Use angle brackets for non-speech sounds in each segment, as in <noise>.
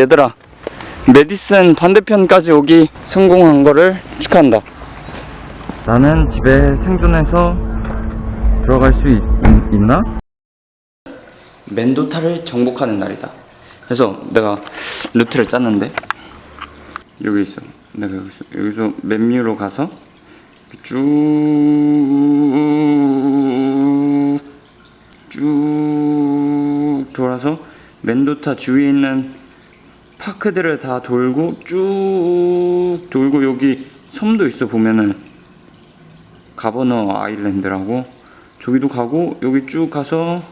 얘들아 메디슨 반대편까지 오기 성공한 거를 축하한다. 나는 집에 생존해서 들어갈 수 있, 나? 멘도타를 정복하는 날이다. 그래서 내가 루트를 짰는데 여기 있어. 내가 여기서, 여기서 맨뮤로 가서 쭉, 쭉 돌아서 멘도타 주위에 있는 파크들을 다 돌고 쭉 돌고 여기 섬도 있어 보면은 가버너 아일랜드라고 저기도 가고 여기 쭉 가서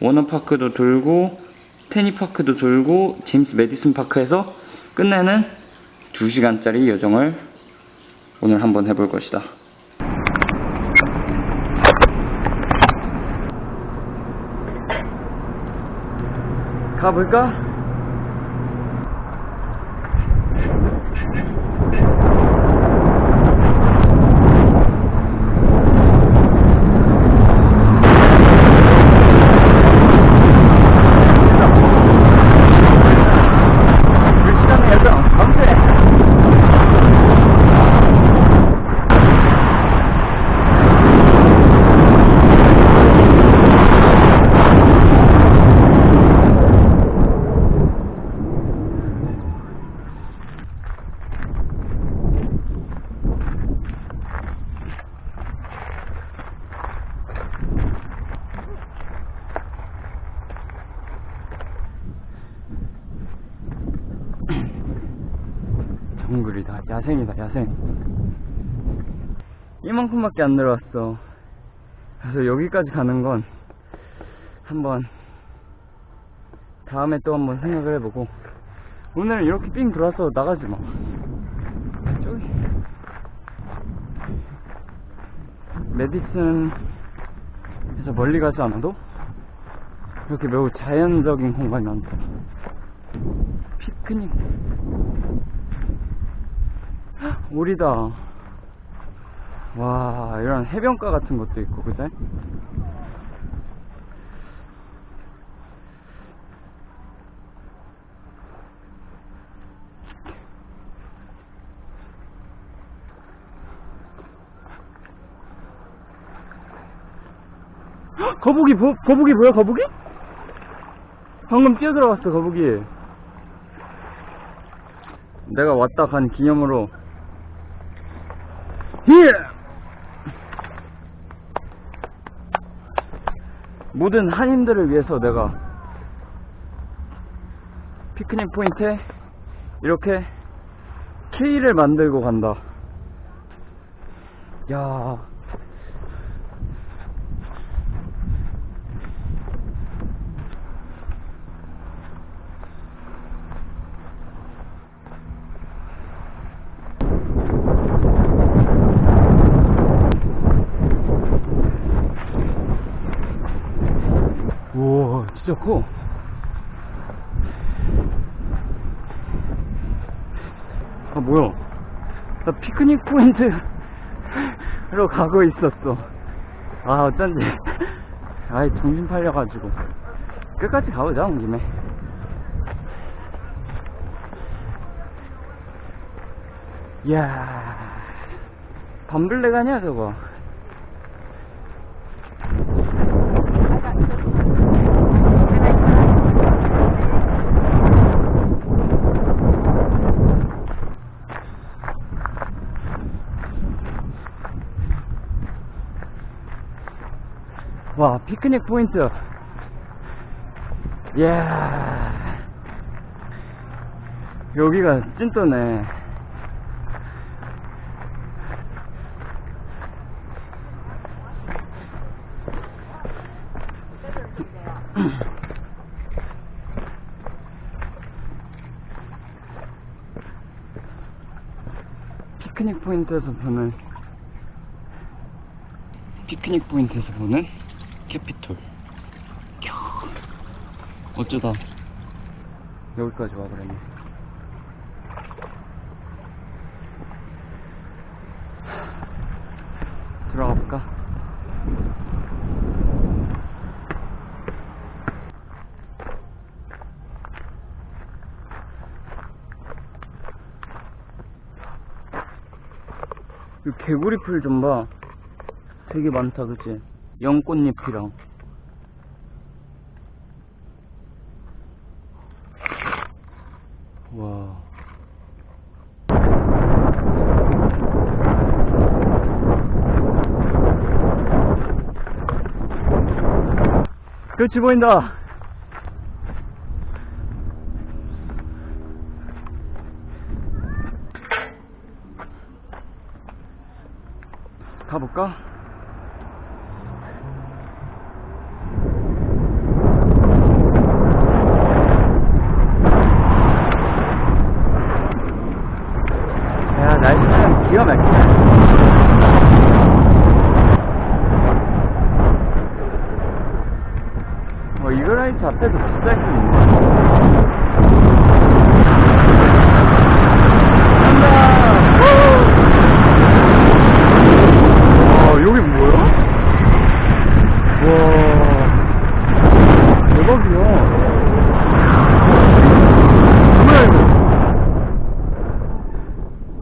워너파크도 돌고 테니파크도 돌고 제임스 메디슨 파크에서 끝내는 2시간짜리 여정을 오늘 한번 해볼 것이다. 가볼까? 불시간의 여정, 감세! 정글이다. 야생이다, 야생. 이만큼밖에 안 내려왔어. 그래서 여기까지 가는 건 한번 다음에 또 한번 생각을 해보고 오늘 이렇게 삥 돌아서 나가지 마. 저기 메디슨에서 멀리 가지 않아도 이렇게 매우 자연적인 공간이 많다. 피크닉 오리다. 와, 이런 해변가 같은 것도 있고, 그제? 헉, 거북이, 보, 거북이 보여, 거북이? 방금 뛰어들어갔어, 거북이. 내가 왔다 간 기념으로 예! 모든 한인들을 위해서 내가 피크닉 포인트에 이렇게 케이를 만들고 간다. 야. 커. 아, 뭐야. 나 피크닉 포인트로 가고 있었어. 아, 어쩐지. 아이, 정신 팔려가지고. 끝까지 가보자, 온 김에. 이야. 밤블랙 아니야, 저거? 와, 피크닉 포인트. 이야. 여기가 찐또네. 피크닉 포인트에서 보는 피크닉 포인트에서 보는 캐피톨 어쩌다 여기까지 와버렸네 들어가 볼까? 이 개구리 풀 좀 봐. 되게 많다, 그치? 연꽃잎이랑. 와. 끝이 보인다. 가볼까? 야, 날씨는 기가 막히네. 어, 이그라이트 앞에도 진짜 힘든데. 간다! 와, 여기 뭐야? 와, 대박이야. 뭐야, 이거?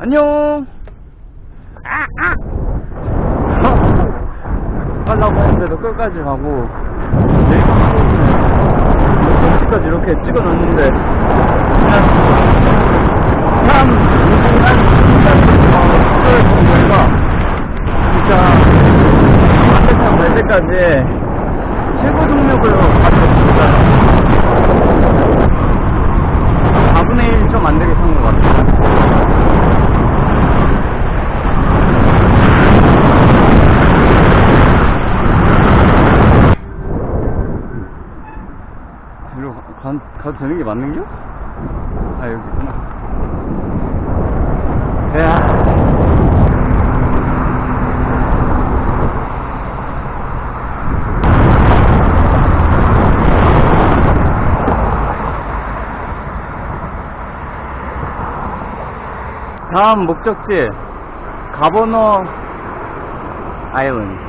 안녕! 아, 아! 가려고 했는데도 끝까지 가고, 여기까지 이렇게 찍어 놓는데, 그냥, 참, 무궁한 순간을 보니까, 진짜, 반대편 갈 때까지, 최고 동력을 가졌습니다. 4분의 1 좀 안 되게 산 것 같아요. 이리로 가, 가, 가도 되는 게 맞는겨? 아, 여기구나. 야 다음 목적지, 가버너 아일랜드.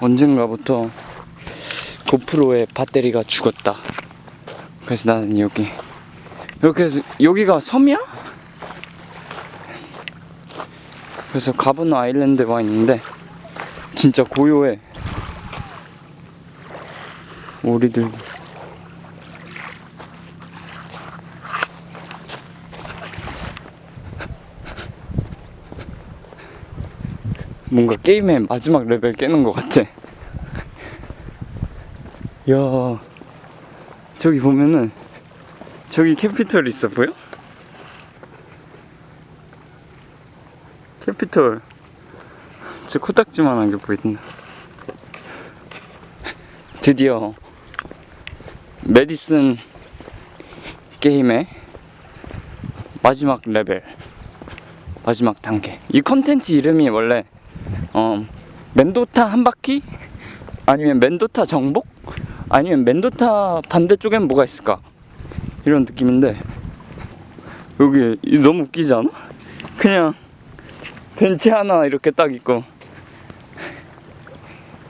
언젠가부터 고프로의 배터리가 죽었다. 그래서 나는 여기 이렇게 해서 여기가 섬이야? 그래서 가브너 아일랜드에 와 있는데 진짜 고요해. 오리들 뭔가 게임의 마지막 레벨 깨는 것 같아. 야, 저기 보면은 저기 캐피털 있어 보여? 캐피털. 저 코딱지만한 게 보인다. 드디어 메디슨 게임의 마지막 레벨, 마지막 단계. 이 컨텐츠 이름이 원래 어, 멘도타 한 바퀴? 아니면 멘도타 정복? 아니면 멘도타 반대쪽엔 뭐가 있을까? 이런 느낌인데, 여기, 이 너무 웃기지 않아? 그냥, 벤치 하나 이렇게 딱 있고,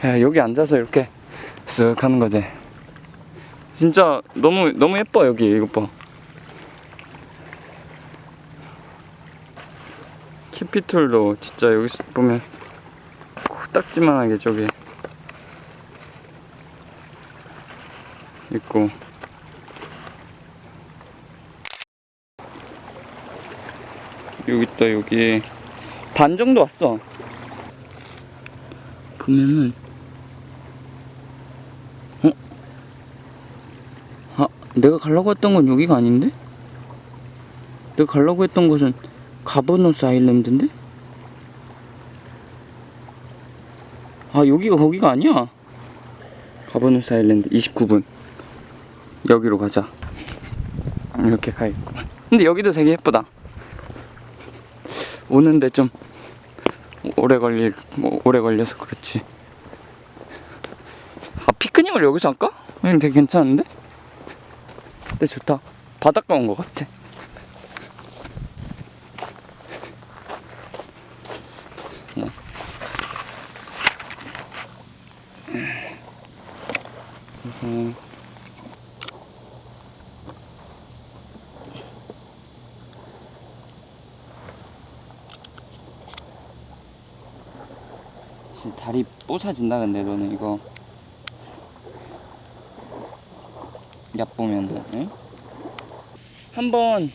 야, 여기 앉아서 이렇게 쓱 하는 거지. 진짜 너무, 너무 예뻐, 여기, 이것 봐. 캐피톨도 진짜 여기서 보면 코딱지만하게 저기 있고 여기 있다 여기 반 정도 왔어 보면은 어? 아 내가 가려고 했던 건 여기가 아닌데? 내가 가려고 했던 곳은 가버너스 아일랜드인데? 아 여기가 거기가 아니야 가버너스 아일랜드 29분 여기로 가자. 이렇게 가있고. 근데 여기도 되게 예쁘다. 오는데 좀 오래 걸릴 뭐 오래 걸려서 그렇지. 아 피크닉을 여기서 할까? 여기 되게 괜찮은데? 근데 좋다. 바닷가 온 것 같아 어. 그래서 진짜 뽀사진다 근데 너는 이거 얕보면 응? 한번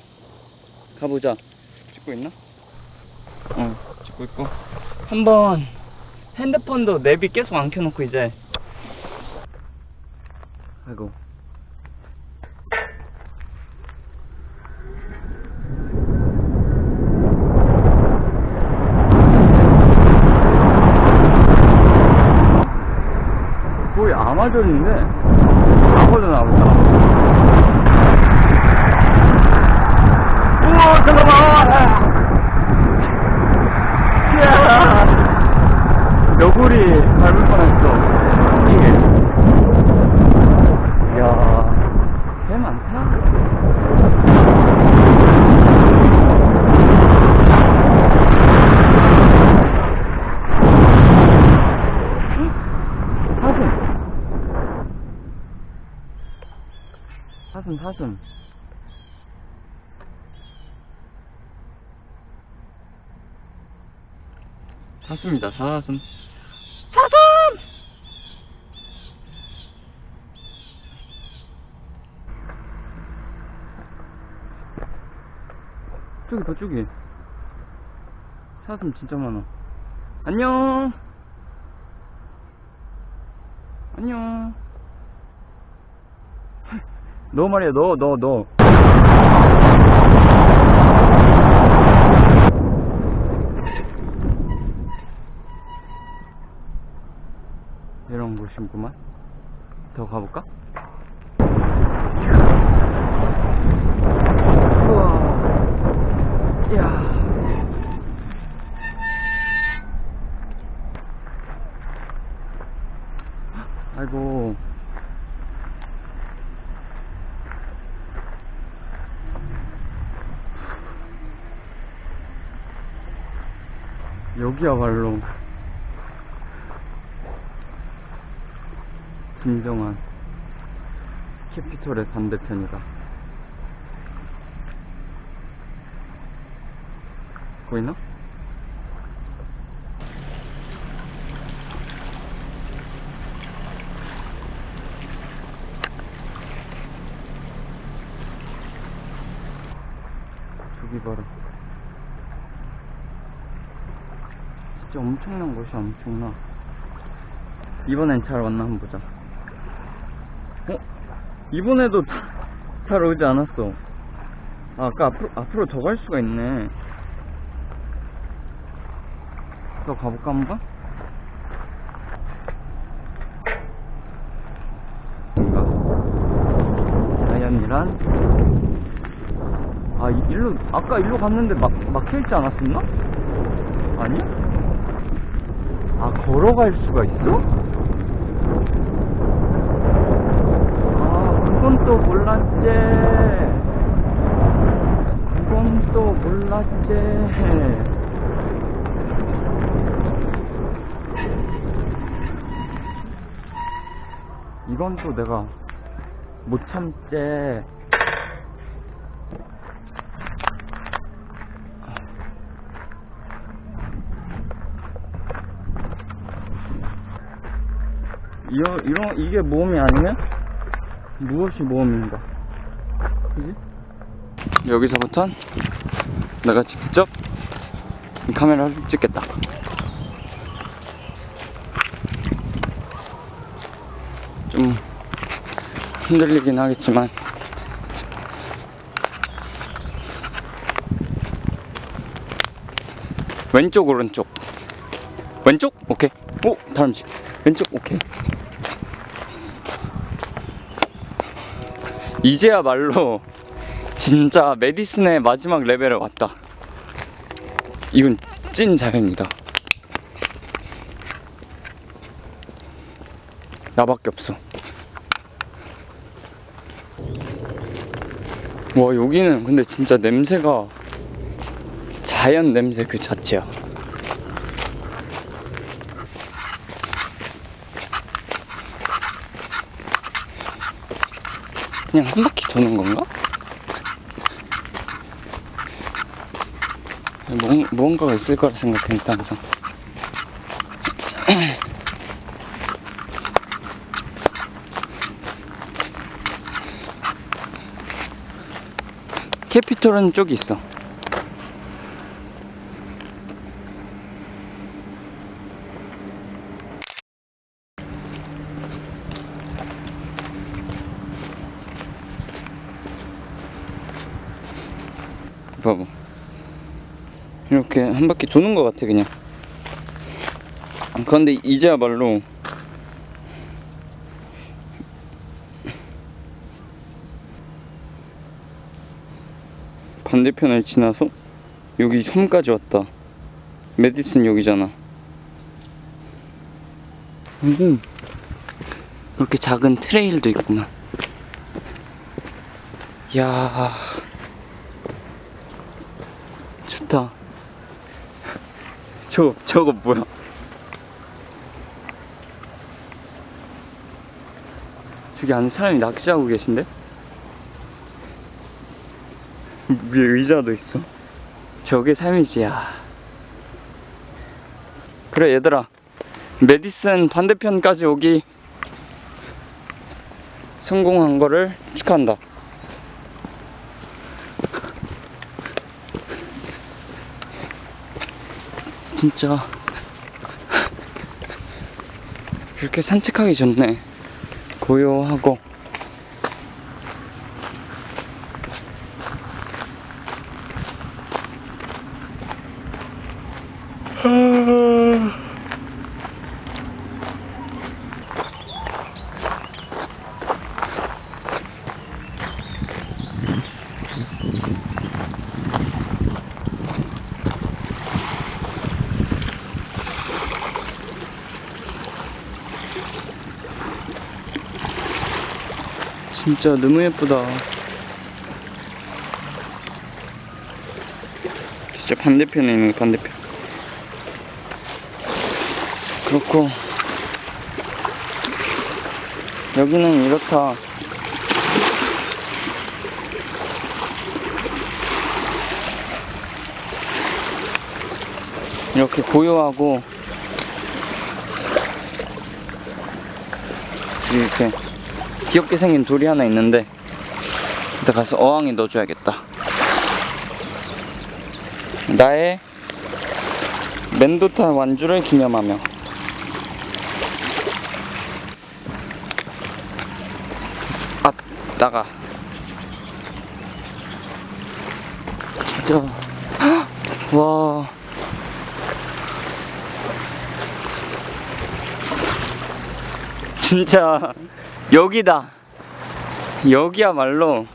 가보자 찍고 있나? 응 찍고 있고 한번 핸드폰도 내비 계속 안 켜놓고 이제 아이고 아마존인데 아마존 아보자 우와 잠깐만 이야 너구리 밟을 뻔했어 이게 이야 개 많다 사슴 사슴 사슴 사슴 사슴 저기 봐 저기 사슴 진짜 많아. 안녕! 안녕! <laughs> 너 말이야 너 너 너 곳이구만. 더 가볼까? 우와. 이야. 아이고. 여기야말로 진정한 캐피톨의 반대편이다. 보이나? 저기 봐라. 진짜 엄청난 곳이 엄청나. 이번엔 잘 왔나 한번 보자. 어? 이번에도 다- 잘 오지 않았어. 아, 아까 앞으로, 앞으로 더 갈 수가 있네. 더 가볼까, 한번? 자연이란, 아, 이- 일로, 아까 일로 갔는데 막, 막혀있지 않았었나? 아니? 아, 걸어갈 수가 있어? 아, 그건 또 몰랐지. 그건 또 몰랐지. 이건 또 내가 못 참지. 이러, 이런, 이게 모험이 아니면 무엇이 모험인가? 그지? 여기서부턴 내가 직접 이 카메라를 찍겠다. 좀 흔들리긴 하겠지만. 왼쪽 오른쪽. 왼쪽? 오케이. 오 다람쥐 왼쪽? 오케이 이제야말로 <laughs> 진짜 메디슨의 마지막 레벨에 왔다. 이건 찐 자연이다. 나밖에 없어. 와 여기는 근데 진짜 냄새가 자연 냄새 그 자체야 그냥 한 바퀴 도는 건가? 뭔, 무언가가 있을 거라 생각했다 항상 <clears throat> 캐피톨은 쪽이 있어. 봐봐. 이렇게 한 바퀴 도는 것 같아, 그냥. 그런데 이제야말로 반대편을 지나서 여기 섬까지 왔다. 메디슨 여기잖아. 음, 이렇게 작은 트레일도 있구나. 야 좋다. 저, 저거 뭐야? 저기 안에 사람이 낚시하고 계신데? 위에 의자도 있어. 저게 삶이지, 야. 그래, 얘들아. 메디슨 반대편까지 오기 성공한 거를 축하한다. 진짜. 이렇게 산책하기 좋네. 고요하고. 진짜 너무 예쁘다. 진짜 반대편에 있는 거, 반대편. 그렇고, 여기는 이렇다. 이렇게 고요하고, 이렇게 귀엽게 생긴 돌이 하나 있는데 이따 가서 어항에 넣어줘야겠다. 나의 멘도타 완주를 기념하며. 아 나가. 진짜 <gasps> 와. 진짜 여기다. 여기야말로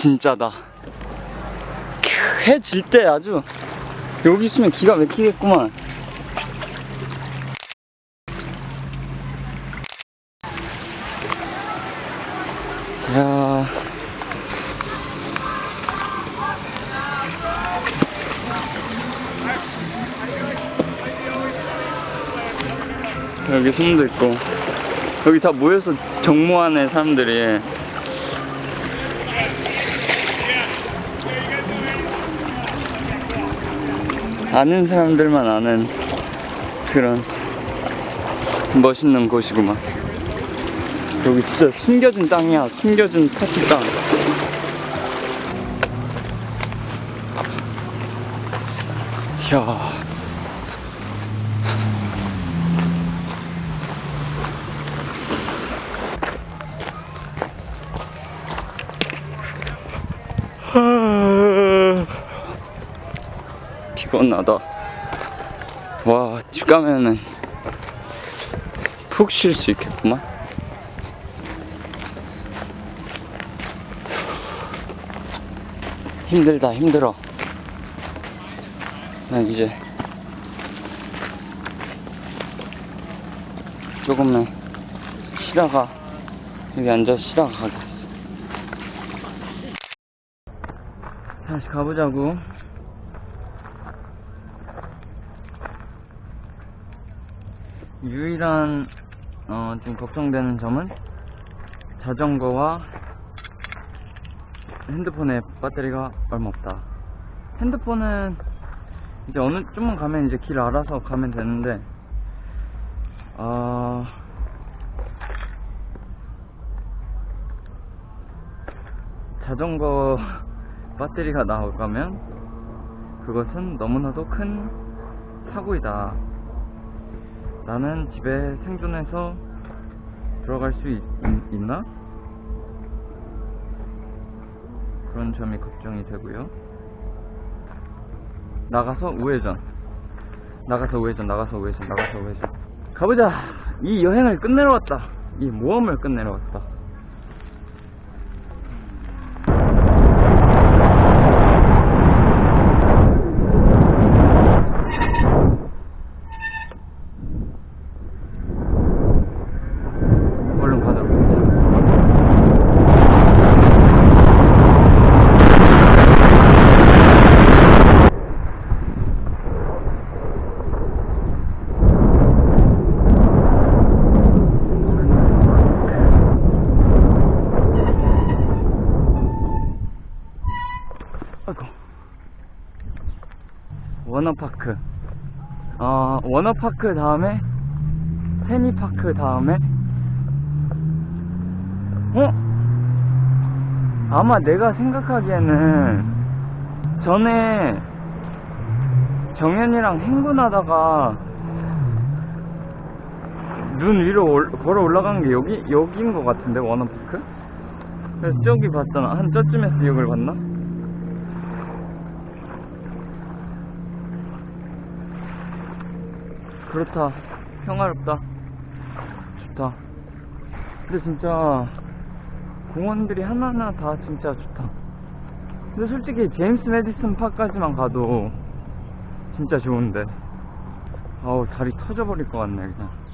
진짜다. 해 질 때 아주 여기 있으면 기가 막히겠구만. 야. 여기 손도 있고. 여기 다 모여서 정모하네 사람들이. 아는 사람들만 아는 그런 멋있는 곳이구만. 여기 진짜 숨겨진 땅이야. 숨겨진 파티 땅 이야 피곤하다. 와, 집 가면은 푹 쉴 수 있겠구만. 힘들다, 힘들어. 난 이제 조금만 쉬다가 여기 앉아 쉬다가 가겠어. 다시 가보자고. 유일한 어, 지금 걱정되는 점은 자전거와 핸드폰의 배터리가 얼마 없다. 핸드폰은 이제 어느 좀만 가면 이제 길 알아서 가면 되는데 아 자전거 <laughs> 배터리가 나가면 그것은 너무나도 큰 사고이다. 나는 집에 생존해서 들어갈 수 있, 나 그런 점이 걱정이 되고요. 나가서 우회전. 나가서 우회전, 나가서 우회전, 나가서 우회전. 가보자! 이 여행을 끝내러 왔다. 이 모험을 끝내러 왔다. 얼른 가도록 하자. 아이고. 워너파크. 어, 워너파크 다음에, 테니파크 다음에, 어? 아마 내가 생각하기에는, 전에, 정현이랑 행군하다가, 눈 위로 올- 걸어 올라간 게 여기, 여기인 것 같은데, 워너파크? 그래서 저기 봤잖아. 한 저쯤에서 이걸 봤나? 그렇다. 평화롭다. 좋다. 근데 진짜 공원들이 하나하나 다 진짜 좋다. 근데 솔직히 제임스 메디슨 파크까지만 가도 진짜 좋은데. 아우 다리 터져버릴 것 같네 그냥.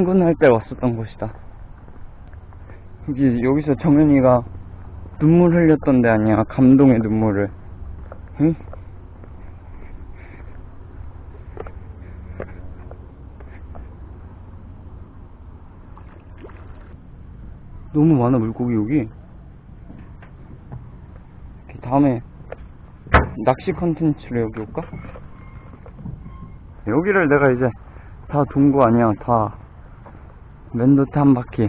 행군할 때 왔었던 곳이다. 여기, 여기서 정현이가 눈물 흘렸던 데 아니야. 감동의 눈물을. 응? 너무 많아 물고기 여기 다음에 낚시 컨텐츠로 여기 올까? 여기를 내가 이제 다 돈 거 아니야 다 맨도트 한 바퀴.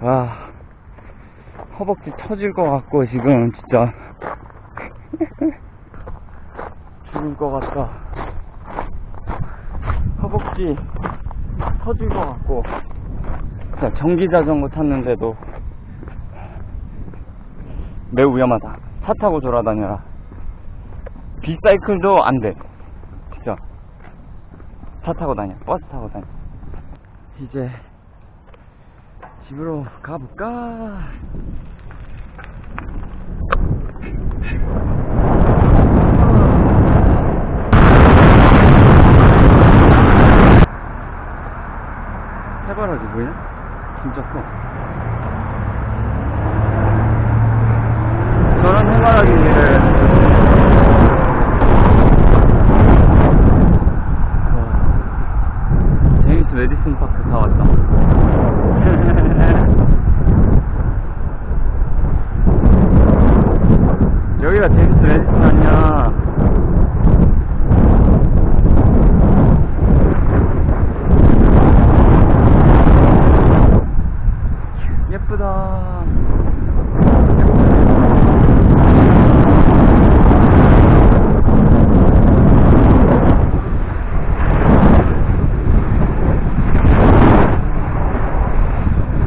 와 허벅지 터질 것 같고 지금 진짜. <laughs> 죽을 것 같다. 허벅지 터질 것 같고. 자 전기 자전거 탔는데도 매우 위험하다. 차 타고 돌아다녀라. 비사이클도 안돼 차 타고 다녀. 버스 타고 다녀. 이제 집으로 가볼까? 해바라지 보이냐? 진짜 커 예쁘다.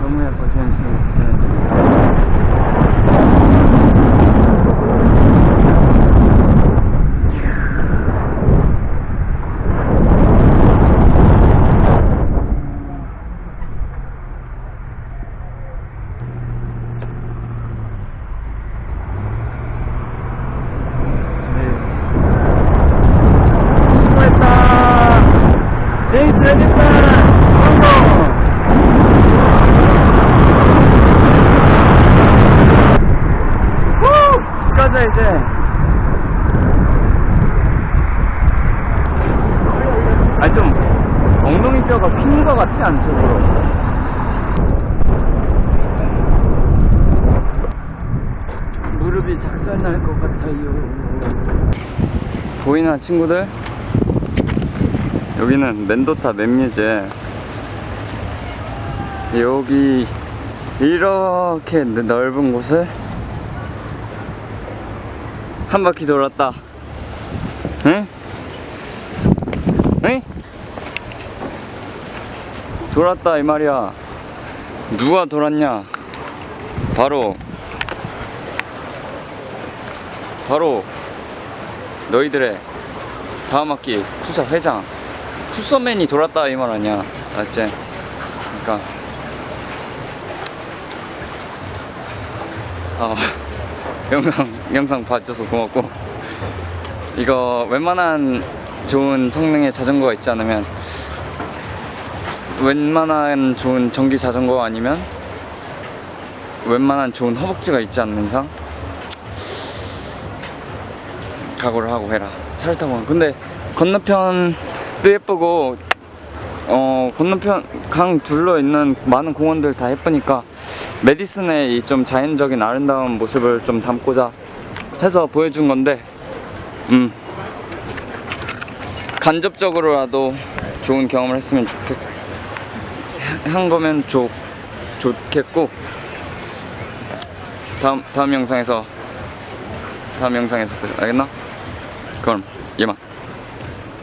너무 예뻐, 제임스 메디슨. 수고했다. 제임스 메디슨 성공. 후! 가자 이제. 아니 좀 엉덩이 뼈가 핀 것 같지 않죠? 서로? 무릎이 작살날 것 같아요. 보이나 친구들? 여기는 멘도타 맨뮤제. 여기 이렇게 넓은 곳을 한 바퀴 돌았다. 응? 응? 돌았다 이 말이야. 누가 돌았냐? 바로 바로 너희들의 다음 학기 투사 회장 투서맨이 돌았다 이 말 아니야 알았지? 그러니까 아 <laughs> 영상 영상 봐줘서 고맙고 이거 웬만한 좋은 성능의 자전거가 있지 않으면 웬만한 좋은 전기 자전거 아니면 웬만한 좋은 허벅지가 있지 않는 이상 각오를 하고 해라. 가. 근데 건너편도 예쁘고, 어, 건너편 강 둘러 있는 많은 공원들 다 예쁘니까 메디슨의 이 좀 자연적인 아름다운 모습을 좀 담고자 해서 보여준 건데, 음, 간접적으로라도 좋은 경험을 했으면 좋겠, 한 거면 좋, 좋겠고, 다음, 다음 영상에서, 다음 영상에서, 봐. 알겠나? 그럼.